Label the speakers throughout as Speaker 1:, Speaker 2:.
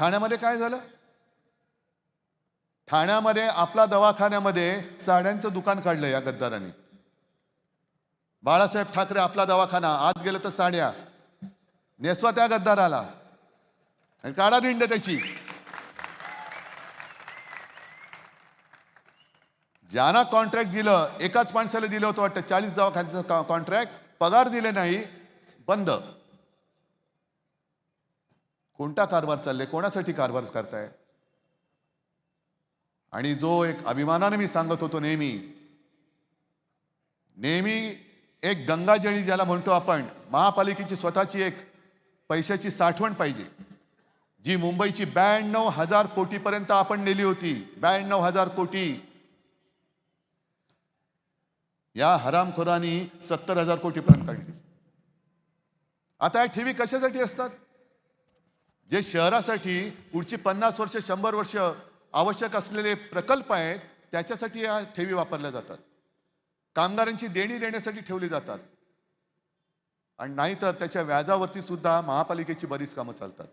Speaker 1: ठाण्यामध्ये काय झालं? ठाण्यामध्ये आपला दवाखान्यामध्ये साड्यांचं दुकान काढलं या गद्दारांनी. बाळासाहेब ठाकरे आपला दवाखाना आत गेलं तर साड्या. नेसवा त्या गद्दाराला. आणि काढा दिंड त्याची. ज्यांना कॉन्ट्रॅक्ट दिलं एकाच माणसाला दिलं होतं वाटतं चाळीस दवाखान्याचं कॉन्ट्रॅक्ट पगार दिले नाही बंद. कोणता कारभार चाललाय? कोणासाठी कारभार करताय? आणि जो एक अभिमानाने मी सांगत होतो नेहमी नेहमी एक गंगाजळी ज्याला म्हणतो आपण महापालिकेची स्वतःची एक पैशाची साठवण पाहिजे. जी मुंबईची ब्याण्णव हजार कोटीपर्यंत आपण नेली होती ब्याण्णव हजार कोटी. या हरामखोरांनी सत्तर हजार कोटीपर्यंत काढली आता या ठेवी कशासाठी असतात? जे शहरासाठी पुढची पन्नास वर्ष शंभर वर्ष आवश्यक असलेले प्रकल्प आहेत त्याच्यासाठी या ठेवी वापरल्या जातात. कामगारांची देणी देण्यासाठी ठेवली जातात. आणि नाहीतर त्याच्या व्याजावरती सुद्धा महापालिकेची बरीच कामं चालतात.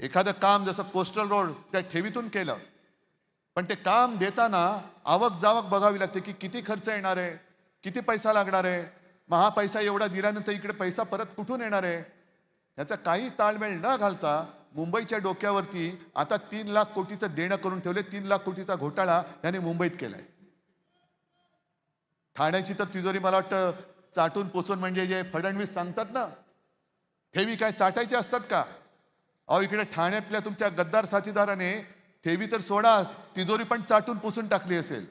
Speaker 1: एखादं काम जसं कोस्टल रोड त्या ठेवीतून केलं पण ते काम देताना आवक जावक बघावी लागते की किती खर्च येणार आहे किती पैसा लागणार आहे महा पैसा एवढा दिल्यानंतर इकडे पैसा परत कुठून येणार आहे? याचा काही ताळमेळ न घालता मुंबईच्या डोक्यावरती आता तीन लाख कोटीचं देणं करून ठेवले तीन लाख कोटीचा घोटाळा याने मुंबईत केलाय. ठाण्याची तर तिजोरी मला वाटतं चाटून पोचून म्हणजे जे फडणवीस सांगतात ना ठेवी काय चाटायचे असतात का? अहो इकडे ठाण्यातल्या तुमच्या गद्दार साथीदाराने ठेवी तर सोडा तिजोरी पण चाटून पोचून टाकली असेल.